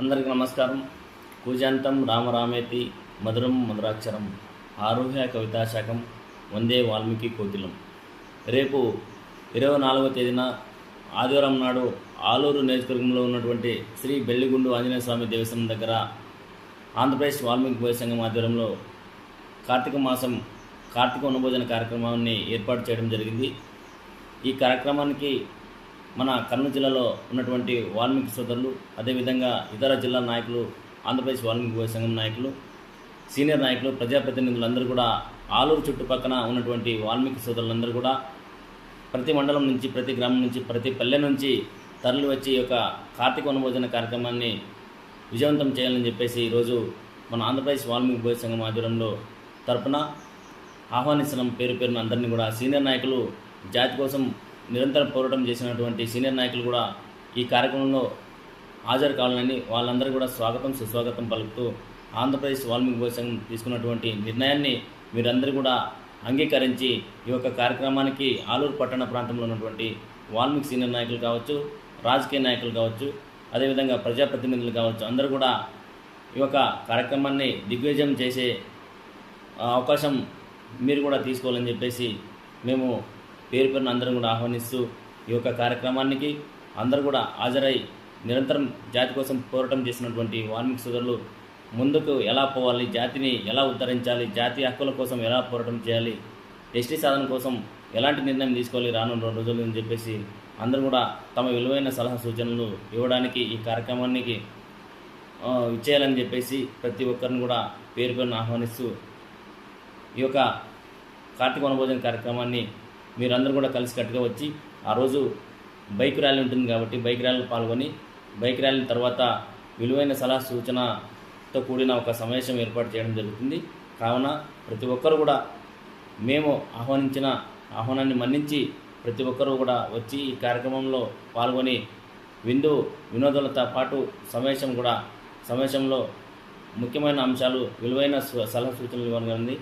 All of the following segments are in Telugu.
అందరికీ నమస్కారం. కూజాంతం రామరామేతి మధురం మధురాక్షరం ఆరోహ్య కవితాశాఖం వందే వాల్మీకి కోకిలం రేపు ఇరవై నాలుగవ తేదీన ఆదివారం నాడు ఆలూరు నియోజకవర్గంలో ఉన్నటువంటి శ్రీ బెల్లిగుండు ఆంజనేయ స్వామి దేవస్థానం దగ్గర ఆంధ్రప్రదేశ్ వాల్మీకి భోజ సంఘం ఆధ్వర్యంలో కార్తీక మాసం కార్తీక ఉన్నభోజన కార్యక్రమాన్ని ఏర్పాటు చేయడం జరిగింది. ఈ కార్యక్రమానికి మన కర్నూలు జిల్లాలో ఉన్నటువంటి వాల్మీకి సోదరులు అదేవిధంగా ఇతర జిల్లా నాయకులు ఆంధ్రప్రదేశ్ వాల్మీకి సంఘం నాయకులు సీనియర్ నాయకులు ప్రజాప్రతినిధులందరూ కూడా ఆలూరు చుట్టుపక్కన ఉన్నటువంటి వాల్మీకి సోదరులందరూ కూడా ప్రతి మండలం నుంచి ప్రతి గ్రామం నుంచి ప్రతి పల్లె నుంచి తరలి వచ్చి ఈ యొక్క కార్తీక వనభోజన కార్యక్రమాన్ని విజయవంతం చేయాలని చెప్పేసి ఈరోజు మన ఆంధ్రప్రదేశ్ వాల్మీకి భోజ సంఘం ఆధ్వర్యంలో తరపున ఆహ్వానించడం పేరు పేరున అందరినీ కూడా సీనియర్ నాయకులు జాతి కోసం నిరంతరం పోరాటం చేసినటువంటి సీనియర్ నాయకులు కూడా ఈ కార్యక్రమంలో హాజరు కావాలని వాళ్ళందరూ కూడా స్వాగతం సుస్వాగతం పలుకుతూ ఆంధ్రప్రదేశ్ వాల్మీకి భోజ సంఘం తీసుకున్నటువంటి నిర్ణయాన్ని మీరందరూ కూడా అంగీకరించి ఈ యొక్క కార్యక్రమానికి ఆలూరు పట్టణ ప్రాంతంలో ఉన్నటువంటి వాల్మీకి సీనియర్ నాయకులు కావచ్చు రాజకీయ నాయకులు కావచ్చు అదేవిధంగా ప్రజాప్రతినిధులు కావచ్చు అందరూ కూడా ఈ యొక్క కార్యక్రమాన్ని దిగ్విజయం చేసే అవకాశం మీరు కూడా తీసుకోవాలని చెప్పేసి మేము పేరు పేరున అందరం కూడా ఆహ్వానిస్తూ ఈ యొక్క కార్యక్రమానికి అందరూ కూడా హాజరై నిరంతరం జాతి కోసం పోరాటం చేసినటువంటి వాల్మీకి సోదరులు ముందుకు ఎలా పోవాలి జాతిని ఎలా ఉద్ధరించాలి జాతి హక్కుల కోసం ఎలా పోరాటం చేయాలి ఎస్టీ సాధన కోసం ఎలాంటి నిర్ణయం తీసుకోవాలి రానున్న రెండు రోజులు అని చెప్పేసి అందరూ కూడా తమ విలువైన సలహా సూచనలు ఇవ్వడానికి ఈ కార్యక్రమానికి ఇచ్చేయాలని చెప్పేసి ప్రతి ఒక్కరిని కూడా పేరు పేరును ఆహ్వానిస్తూ ఈ యొక్క కార్తీక వనభోజన కార్యక్రమాన్ని మీరందరూ కూడా కలిసికట్టుగా వచ్చి ఆ రోజు బైక్ ర్యాలీ ఉంటుంది కాబట్టి బైక్ ర్యాలీలో పాల్గొని బైక్ ర్యాలీ తర్వాత విలువైన సలహా సూచనతో కూడిన ఒక సమావేశం ఏర్పాటు చేయడం జరుగుతుంది. కావున ప్రతి ఒక్కరు కూడా మేము ఆహ్వానించిన ఆహ్వానాన్ని మన్నించి ప్రతి ఒక్కరూ కూడా వచ్చి ఈ కార్యక్రమంలో పాల్గొని విందు వినోదాలతో పాటు సమావేశం కూడా సమావేశంలో ముఖ్యమైన అంశాలు విలువైన సలహా సూచనలు ఇవ్వగలిగింది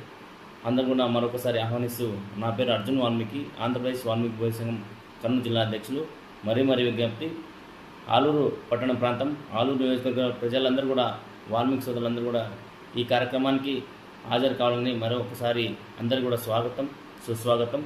అందరూ కూడా మరొకసారి ఆహ్వానిస్తూ నా పేరు అర్జున్ వాల్మీకి ఆంధ్రప్రదేశ్ వాల్మీకి భోజ సంఘం కర్నూలు జిల్లా అధ్యక్షులు. మరీ మరీ విజ్ఞప్తి ఆలూరు పట్టణ ప్రాంతం ఆలూరు నియోజకవర్గ ప్రజలందరూ కూడా వాల్మీకి సోదరులందరూ కూడా ఈ కార్యక్రమానికి హాజరు కావాలని మరొకసారి అందరు కూడా స్వాగతం సుస్వాగతం.